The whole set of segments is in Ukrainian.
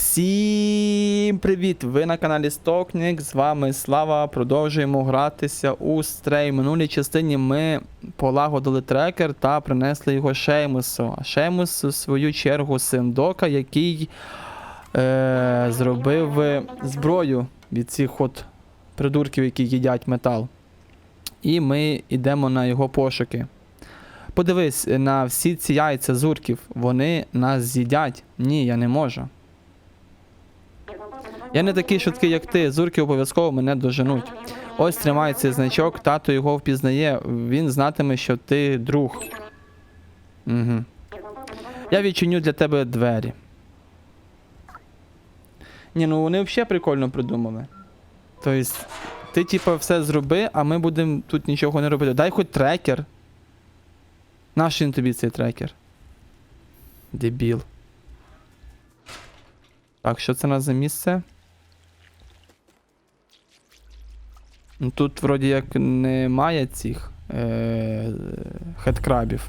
Всім привіт! Ви на каналі Стокнік, з вами Слава. Продовжуємо гратися у стрей. В минулій частині ми полагодили трекер та принесли його Шеймусу. А Шеймус, в свою чергу, син Дока, який е, зробив зброю від цих от придурків, які їдять метал. І ми йдемо на його пошуки. Подивись на всі ці яйця зурків, вони нас з'їдять. Ні, я не можу. Я не такий швидкий, як ти. Зурки обов'язково мене доженуть. Ось тримай цей значок, тато його впізнає. Він знатиме, що ти друг. Угу. Я відчиню для тебе двері. Ні, ну вони взагалі прикольно придумали. Тобто, ти, типа, все зроби, а ми будемо тут нічого не робити. Дай хоч трекер. Наш він тобі цей трекер? Дебіл. Так, що це у нас за місце? Ну, Тут вроді як немає цих е- хедкрабів.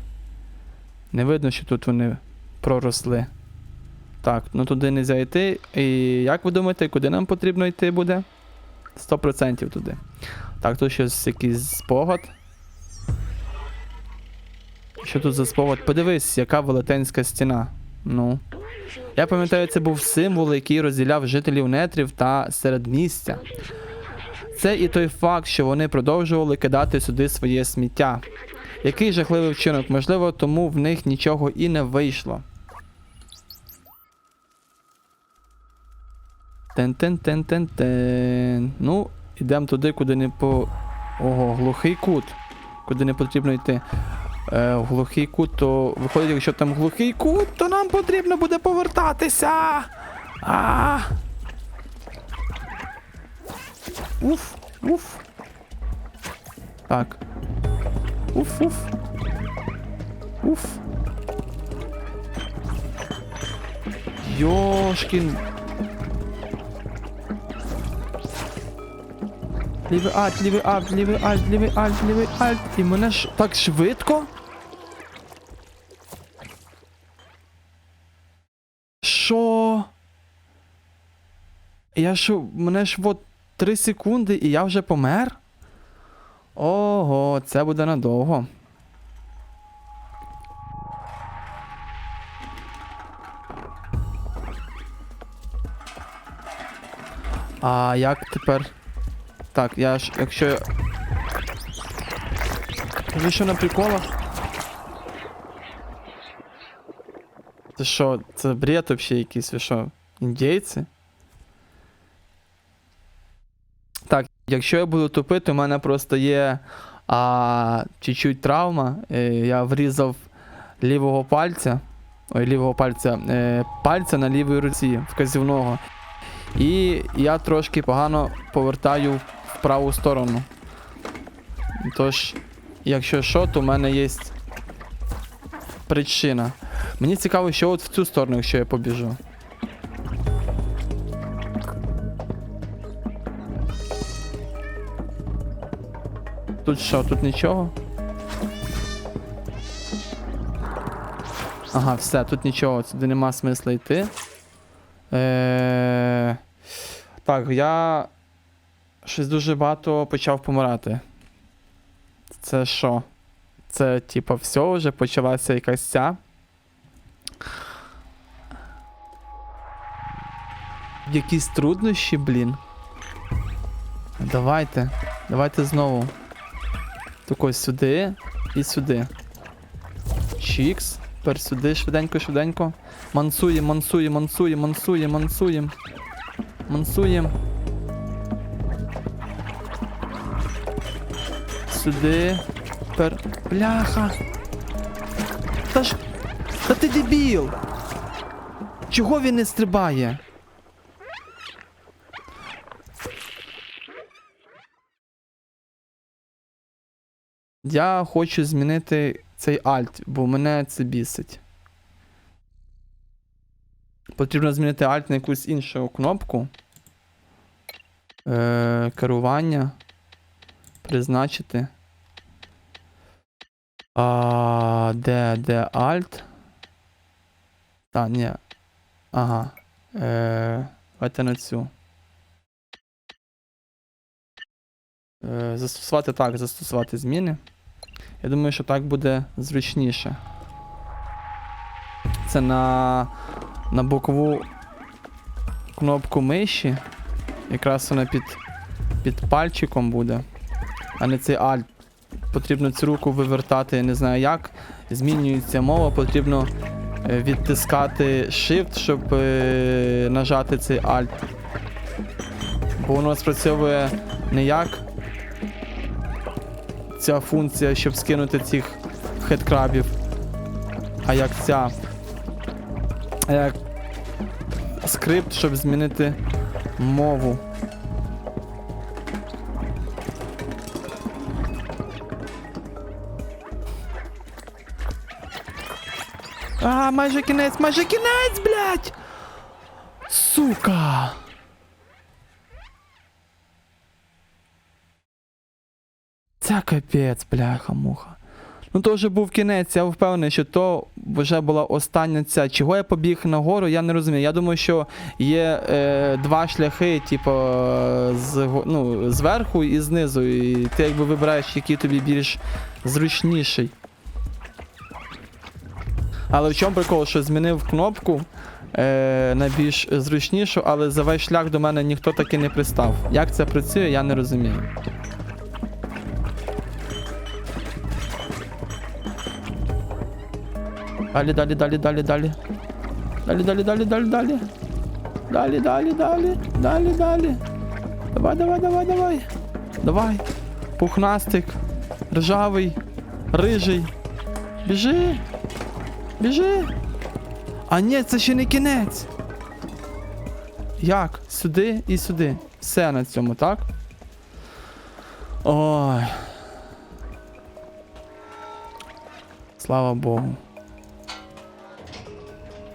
Не видно, що тут вони проросли. Так, ну туди не зайти. І як ви думаєте, куди нам потрібно йти буде? 100% туди. Так, тут щось якийсь спогад. Що тут за спогад? Подивись, яка велетенська стіна. Ну. Я пам'ятаю, це був символ, який розділяв жителів нетрів та середмістя. Це і той факт, що вони продовжували кидати сюди своє сміття. Який жахливий вчинок, можливо, тому в них нічого і не вийшло. Тен-тен-тен-тен-тен. Ну, ідемо туди, куди не по. Ого, глухий кут. Куди не потрібно йти. Е, глухий кут, то виходить, якщо там глухий кут, то нам потрібно буде повертатися. А. Уф, уф. Так. Уф, уф. Уф. Йошкін. Лівий альт, лівий альт, лівий альт, лівий альт, лівий альт. І мене ж так швидко. Що? Я що, мене ж от 3 секунди і я вже помер? Ого, це буде надовго. А як тепер? Так, я ж, якщо. я- Ви що на приколах? Це що, це бред вообще якийсь, ви що? Індійці? Так, якщо я буду тупити, у мене просто є а, чуть-чуть травма. Я врізав лівого пальця. Ой, лівого пальця. Е, пальця на лівій руці вказівного. І я трошки погано повертаю в праву сторону. Тож, якщо що, то в мене є причина. Мені цікаво, що от в цю сторону, якщо я побіжу. Тут що, тут нічого? Ага, все, тут нічого, сюди нема смисла йти. Е... Так, я щось дуже багато почав помирати. Це що? Це, типа, все, вже почалася якась ця. Якісь труднощі, блін. Давайте. Давайте знову. Так ось сюди і сюди. Чікс. Тепер сюди, швиденько, швиденько. Мансуєм, мансуєм, мансуєм, мансуєм, мансуєм. Мансуєм. Сюди. Тепер. Бляха. Та ж. Та ти дебіл! Чого він не стрибає? Я хочу змінити цей альт, бо мене це бісить. Потрібно змінити альт на якусь іншу кнопку. Е, керування. Призначити. А, де, де альт? Та, ні. Ага. Е, давайте на цю. Е, застосувати так, застосувати зміни. Я думаю, що так буде зручніше. Це на, на бокову кнопку миші. Якраз вона під, під пальчиком буде. А не цей альт. Потрібно цю руку вивертати, я не знаю як. Змінюється мова, потрібно е, відтискати Shift, щоб е, нажати цей Alt. Бо воно спрацьовує не як ця функція, щоб скинути цих хедкрабів, а як ця. А як скрипт, щоб змінити мову. А, майже кінець, майже кінець, блядь! Сука! Капець, бляха-муха. Ну то вже був кінець, я впевнений, що то вже була остання ця. Чого я побіг нагору, я не розумію. Я думаю, що є е, два шляхи, типу, з, ну, зверху і знизу. І ти якби вибираєш, який тобі більш зручніший. Але в чому прикол, що змінив кнопку е, на більш зручнішу, але за весь шлях до мене ніхто таки не пристав. Як це працює, я не розумію. Далі, далі, далі, далі, далі. Далі, далі, далі, далі, далі. Далі, далі, далі, далі, далі. Давай, давай, давай, давай. Давай. Пухнастик. Ржавий. Рижий. Біжи. Біжи. А ні, це ще не кінець. Як? Сюди і сюди. Все на цьому, так? Ой. Слава Богу.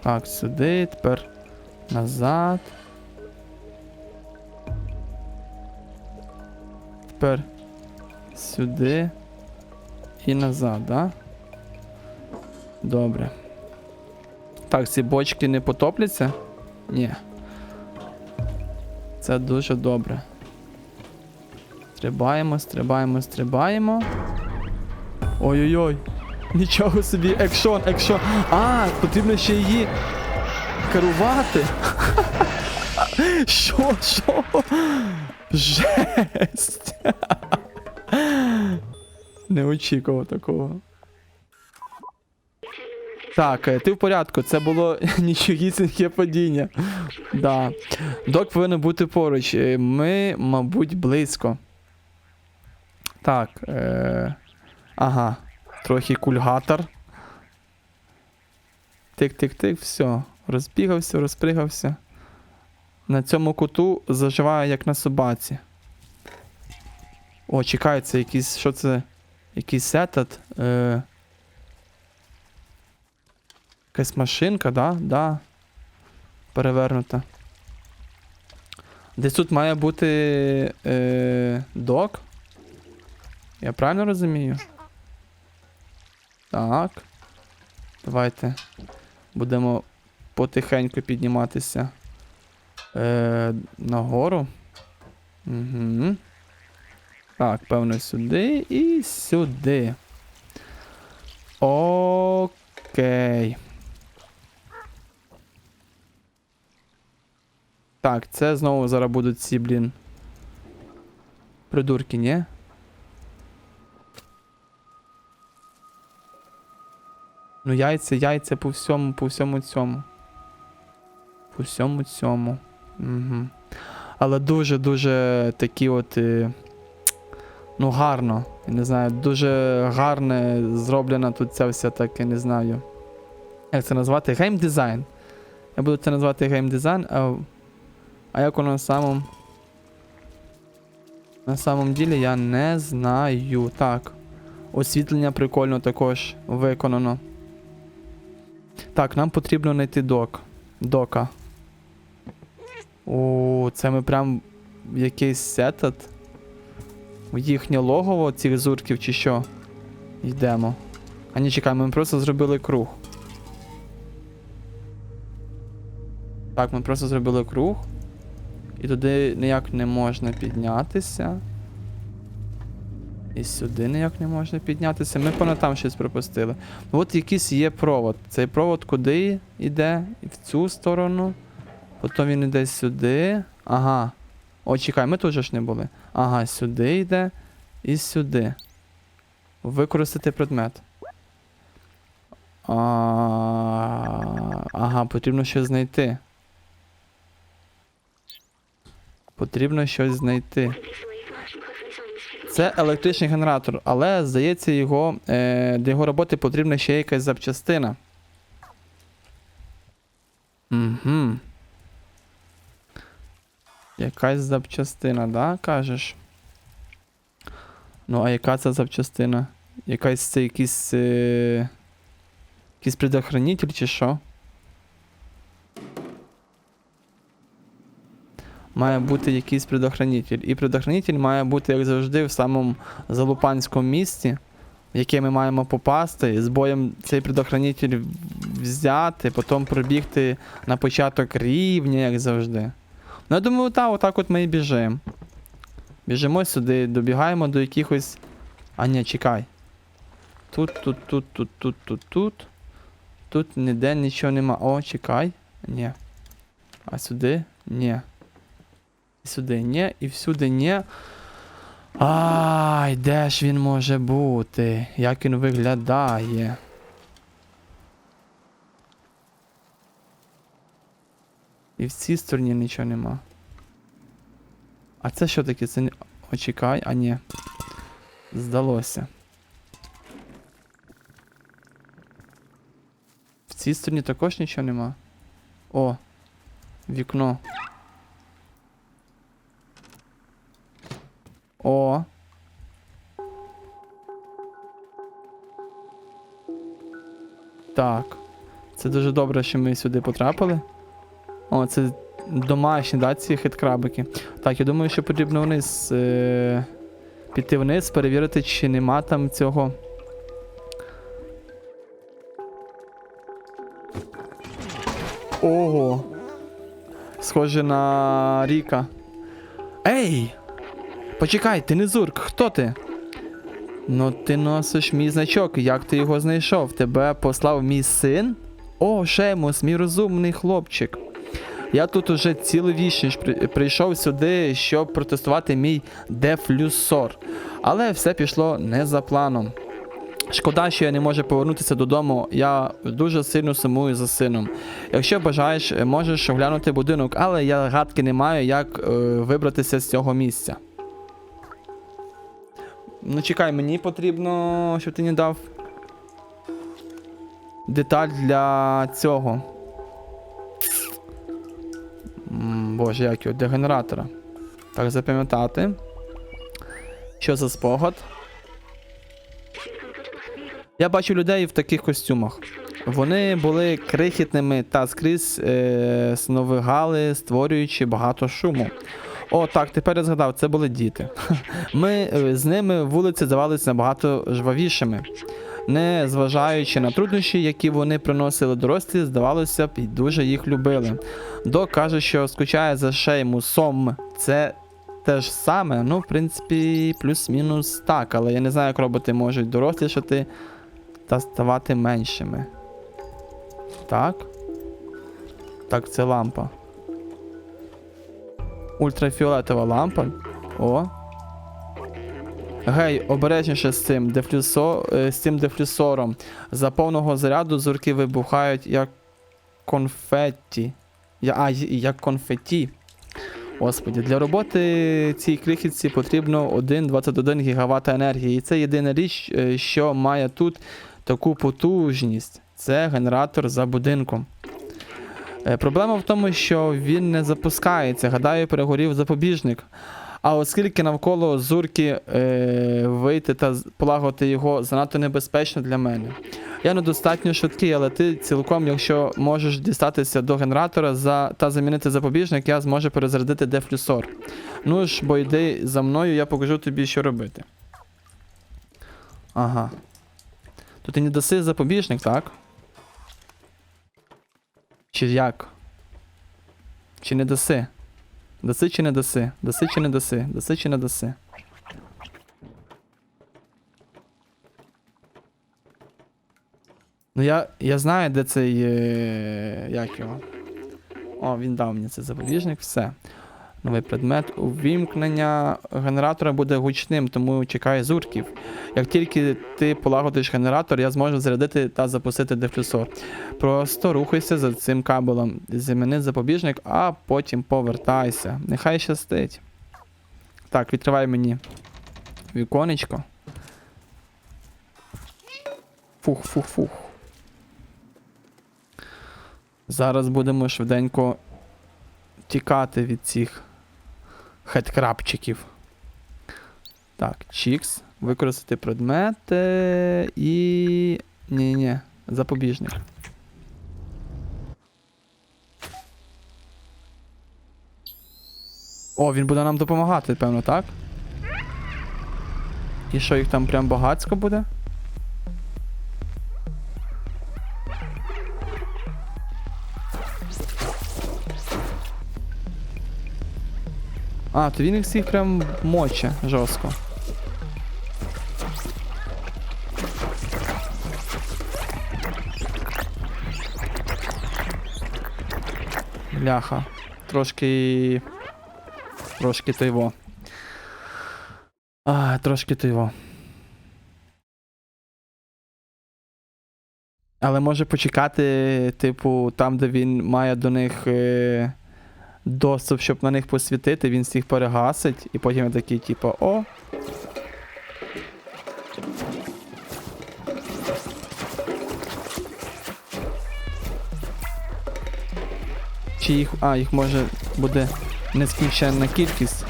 Так, сюди, тепер назад. Тепер сюди і назад, да? Добре. Так, ці бочки не потопляться? Ні. Це дуже добре. Стрибаємо, стрибаємо, стрибаємо. Ой-ой-ой. Нічого собі, екшон, екшон. А, потрібно ще її керувати. Що, що? Жесть. Не очікував такого. Так, е, ти в порядку, це було нічогісіньке падіння. Да. Док повинен бути поруч. Е, Ми, мабуть, близько. Так. Е... Ага. Трохи кульгатор. Тик-тик-тик, все. Розбігався, розпригався. На цьому куту заживаю, як на собаці. О, це якийсь. Що це? Якийсь сетат. Е... Якась машинка, да? Да. Перевернута. Десь тут має бути е, док. Я правильно розумію? Так. Давайте будемо потихеньку підніматися е, нагору. Угу. Так, певно, сюди і сюди. Окей. Так, це знову зараз будуть ці, блін. Придурки, ні? Ну, яйця, яйця по всьому, по всьому цьому. По всьому цьому. Угу. Але дуже-дуже такі от. е, Ну, гарно. Я не знаю, дуже гарне зроблена тут ця вся так, я не знаю. Як це назвати? Геймдизайн. Я буду це назвати геймдизайн, а, а як воно на самому. На самом ділі я не знаю. Так. Освітлення прикольно також виконано. Так, нам потрібно знайти док. Дока. О, це ми прям якийсь сетат. Їхнє логово цих зурків чи що? Йдемо. А ні, чекай, ми просто зробили круг. Так, ми просто зробили круг. І туди ніяк не можна піднятися. І сюди ніяк не можна піднятися. Ми понад там щось пропустили. Ну, От якийсь є провод. Цей провод куди йде? І в цю сторону. Потім він йде сюди. Ага. О, чекай, ми тут ж не були. Ага, сюди йде і сюди. Використати предмет. А... Ага, потрібно щось знайти. Потрібно щось знайти. Це електричний генератор, але здається, його, е, для його роботи потрібна ще якась запчастина. Угу. Якась запчастина, да, кажеш? Ну, а яка це запчастина? Якась це якийсь. Е... Якийсь предохранитель чи що? Має бути якийсь предохранитель. І предохранитель має бути, як завжди, в самому залупанському місці, в яке ми маємо попасти, і з боєм цей предохранитель взяти, потім пробігти на початок рівня, як завжди. Ну, я думаю, так, отак от ми і біжимо. Біжимо сюди, добігаємо до якихось. А ні, чекай. Тут, тут, тут, тут, тут, тут, тут. Тут ніде нічого нема. О, чекай. Ні. А сюди? Ні. Сюди ні, і всюди ні. Ай, де ж він може бути? Як він виглядає? І в цій стороні нічого нема. А це що таке? Це не. О, чекай, а ні. Здалося. В цій стороні також нічого нема. О, вікно. О. Так. Це дуже добре, що ми сюди потрапили. О, це домашні, да, ці хиткрабики. Так, я думаю, що потрібно вниз. Е- піти вниз, перевірити, чи нема там цього. Ого. Схоже на Ріка. Ей! Почекай, ти не зурк, хто ти? Ну, ти носиш мій значок, як ти його знайшов? Тебе послав мій син? О, Шемус, мій розумний хлопчик. Я тут уже цілу вічність прийшов сюди, щоб протестувати мій дефлюсор. Але все пішло не за планом. Шкода, що я не можу повернутися додому. Я дуже сильно сумую за сином. Якщо бажаєш, можеш оглянути будинок, але я гадки не маю, як е, вибратися з цього місця. Ну, чекай, мені потрібно, щоб ти не дав деталь для цього. Боже, як його, для генератора. Так, запам'ятати. Що за спогад? Я бачу людей в таких костюмах. Вони були крихітними та скрізь е, сновигали, створюючи багато шуму. О, так, тепер я згадав, це були діти. Ми е, з ними вулиці здавалися набагато жвавішими. Не зважаючи на труднощі, які вони приносили дорослі, здавалося б, і дуже їх любили. Док каже, що скучає за Шеймусом. Це те ж саме, ну, в принципі, плюс-мінус так, але я не знаю, як роботи можуть дорослішати та ставати меншими. Так. Так, це лампа. Ультрафіолетова лампа. О. Гей, обережніше з цим дефлюсо, е, з цим дефлюсором. За повного заряду зурки вибухають як конфетті. Я, а, як конфеті. Господі, для роботи цій крихітці потрібно 1,21 ГВт енергії. І це єдина річ, е, що має тут таку потужність. Це генератор за будинком. Е, Проблема в тому, що він не запускається. Гадаю, перегорів запобіжник. А оскільки навколо зурки е, вийти та полагодити його занадто небезпечно для мене. Я недостатньо швидкий, але ти цілком, якщо можеш дістатися до генератора за, та замінити запобіжник, я зможу перезарядити дефлюсор. Ну ж, бо йди за мною, я покажу тобі, що робити. Ага. То ти не даси запобіжник, так? Чи як? Чи не даси? Даси чи не даси? Даси чи не даси? Даси чи не даси? Ну я, я знаю, де цей. Е, як його. О, він дав мені цей запобіжник, все. Новий предмет. Увімкнення генератора буде гучним, тому чекай зурків. Як тільки ти полагодиш генератор, я зможу зарядити та запустити дифлюсор. Просто рухайся за цим кабелем, зміни запобіжник, а потім повертайся. Нехай щастить. Так, відкривай мені віконечко. Фух, фух, фух. Зараз будемо швиденько тікати від цих хедкрабчиків. Так, чікс. Використати предмети і. Ні-ні, запобіжник. О, він буде нам допомагати, певно, так? І що їх там прям багацько буде? А, то він їх всіх прям моче жорстко. Бляха. Трошки. Трошки його. А, трошки його. Але може почекати, типу, там, де він має до них е, доступ, щоб на них посвітити, він всіх перегасить, і потім я такий, типу, о. Чи їх. А, їх може буде нескінченна кількість.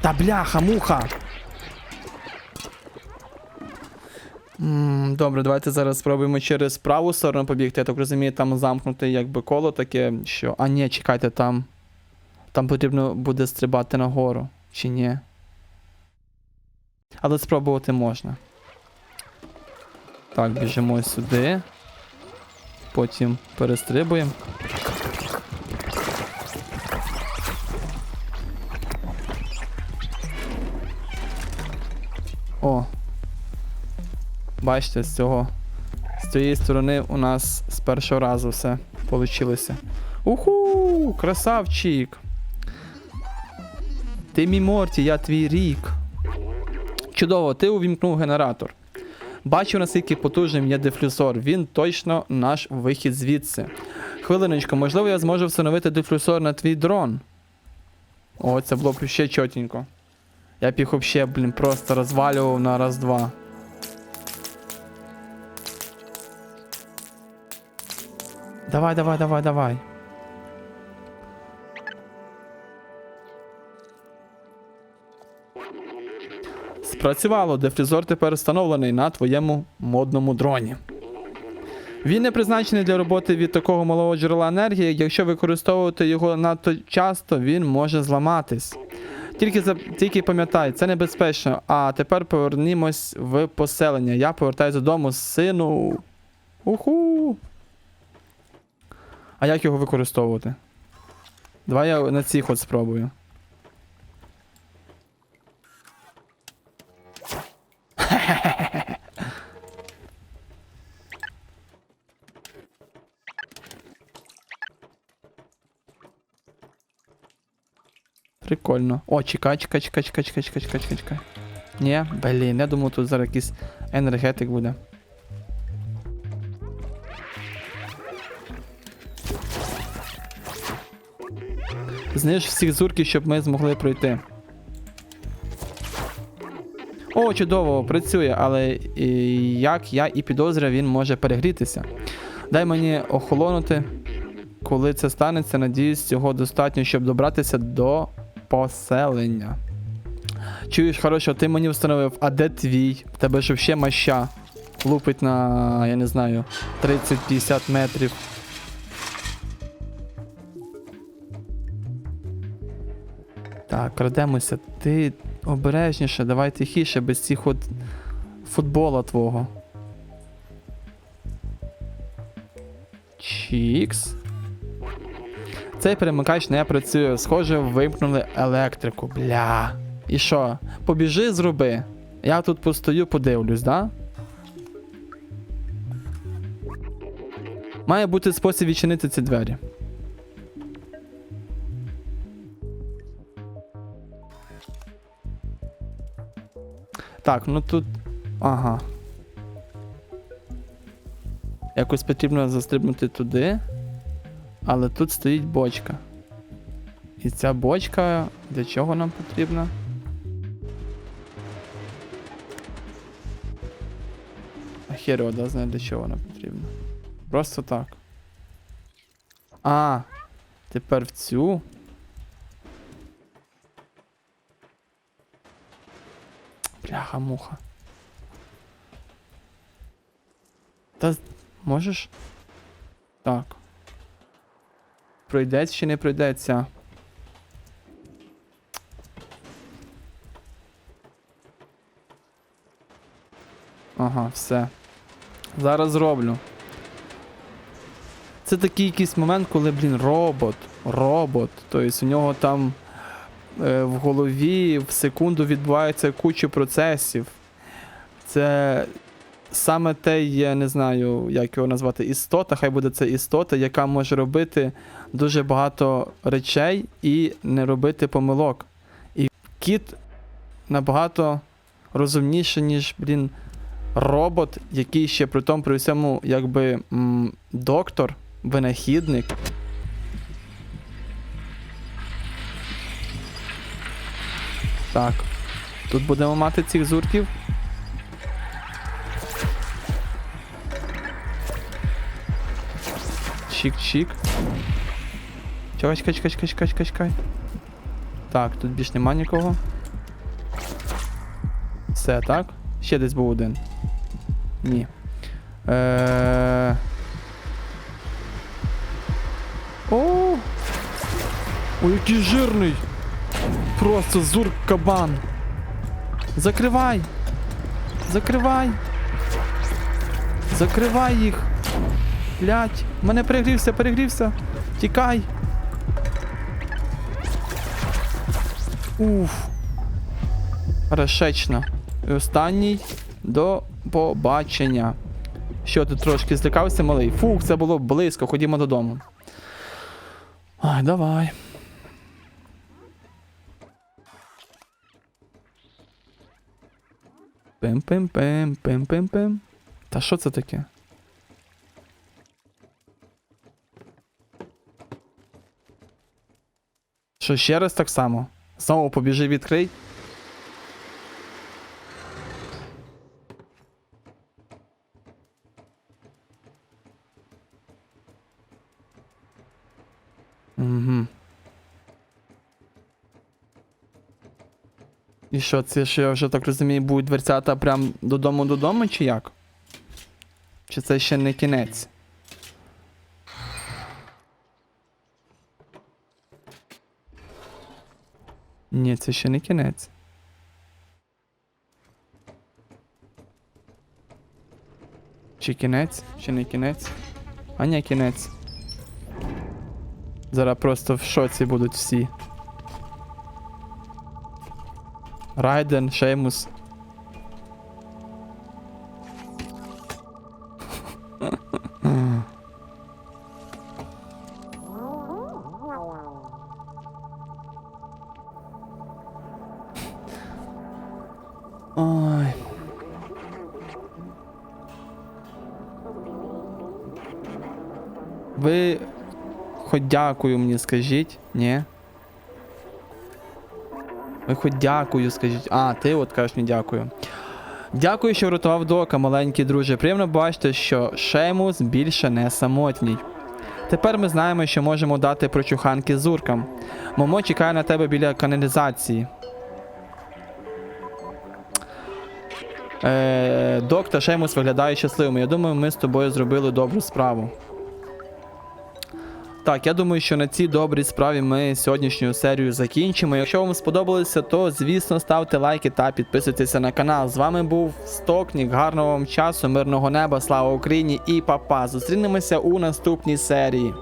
Та бляха, муха! М, Добре, давайте зараз спробуємо через праву сторону побігти. Я так розумію, там замкнуте якби коло таке, що. А ні, чекайте, там. Там потрібно буде стрибати нагору. Чи ні? Але спробувати можна. Так, біжимо сюди. Потім перестрибуємо. Бачите, з цього. З цієї сторони у нас з першого разу все вийшло. Уху! Красавчик! Ти мій Морті, я твій рік. Чудово, ти увімкнув генератор. Бачу, наскільки потужним є дифлюсор. Він точно наш вихід звідси. Хвилиночку, можливо, я зможу встановити дифлюсор на твій дрон. О, це було б ще чотенько. Я б їх вообще, блін, просто розвалював на раз-два. Давай, давай, давай, давай. Спрацювало, дефрізор тепер встановлений на твоєму модному дроні. Він не призначений для роботи від такого малого джерела енергії. Якщо використовувати його надто часто, він може зламатись. Тільки за тільки пам'ятай, це небезпечно. А тепер повернімось в поселення. Я повертаюся додому, сину. Уху. А як його використовувати? Давай я на цих от спробую. Прикольно. О, чекай, чекай, чекай, чекай, чекай, чекай, чекай, чекай. Ні, блін, я думав, тут зараз якийсь енергетик буде. Зниж всіх зурків, щоб ми змогли пройти. О, чудово, працює, але і, як я і підозрюю, він може перегрітися. Дай мені охолонути. Коли це станеться, надіюсь, цього достатньо, щоб добратися до поселення. Чуєш, хорошо, ти мені встановив, а де твій? В тебе ж ще маща. Лупить на, я не знаю, 30-50 метрів. Так, крадемося. Ти обережніше, давай тихіше, без цих от футбола твого. Чікс. Цей перемикач не працює. Схоже, вимкнули електрику. Бля. І що? Побіжи, зроби. Я тут постою, подивлюсь, да? Має бути спосіб відчинити ці двері. Так, ну тут. Ага. Якось потрібно застрибнути туди. Але тут стоїть бочка. І ця бочка для чого нам потрібна? А хер да, знає для чого вона потрібна. Просто так. А, тепер в цю. Бляха муха. Та можеш? Так. Пройдеться чи не пройдеться? Ага, все. Зараз зроблю. Це такий якийсь момент, коли, блін, робот. Робот. Тобто у нього там в голові в секунду відбувається куча процесів. Це саме те, я не знаю, як його назвати, істота, хай буде це істота, яка може робити дуже багато речей і не робити помилок. І кіт набагато розумніший, ніж, блін, робот, який ще при тому при всьому, якби м, доктор, винахідник. Так. Тут будемо мати цих зурків. Чик-чик. Чекай, чекай, чекай, чекай, чекай, чекай, чекай. Так, тут більш нема нікого. Все, так? Ще десь був один. Ні. Е... О! О, який жирний! Просто зурк кабан. Закривай! Закривай! Закривай їх! Блять, мене перегрівся, перегрівся. Тікай. Уф. Решечно. І останній до побачення. Що ти трошки злякався, малий? Фух, це було близько, ходімо додому. Ай, давай. Пим-пим-пим, пим-пим-пим. Та що це таке? Що ще раз так само? Знову побіжи відкрий. Що, це що я вже так розумію, будуть дверцята прям додому додому, чи як? Чи це ще не кінець? Ні, це ще не кінець. Чи кінець? Чи не кінець? А ні, кінець. Зараз просто в шоці будуть всі. Райден, Шеймус. Ой. Ви хоч дякую мені скажіть, ні? Хоч дякую, скажіть. А, ти от кажеш мені дякую. Дякую, що врятував дока, маленький друже. Приємно бачити, що Шеймус більше не самотній. Тепер ми знаємо, що можемо дати прочуханки зуркам. Момо чекає на тебе біля каналізації. Е, Док та Шеймус виглядають щасливими. Я думаю, ми з тобою зробили добру справу. Так, я думаю, що на цій добрій справі ми сьогоднішню серію закінчимо. Якщо вам сподобалося, то звісно ставте лайки та підписуйтеся на канал. З вами був Стокнік. Гарного вам часу, мирного неба, слава Україні і папа. Зустрінемося у наступній серії.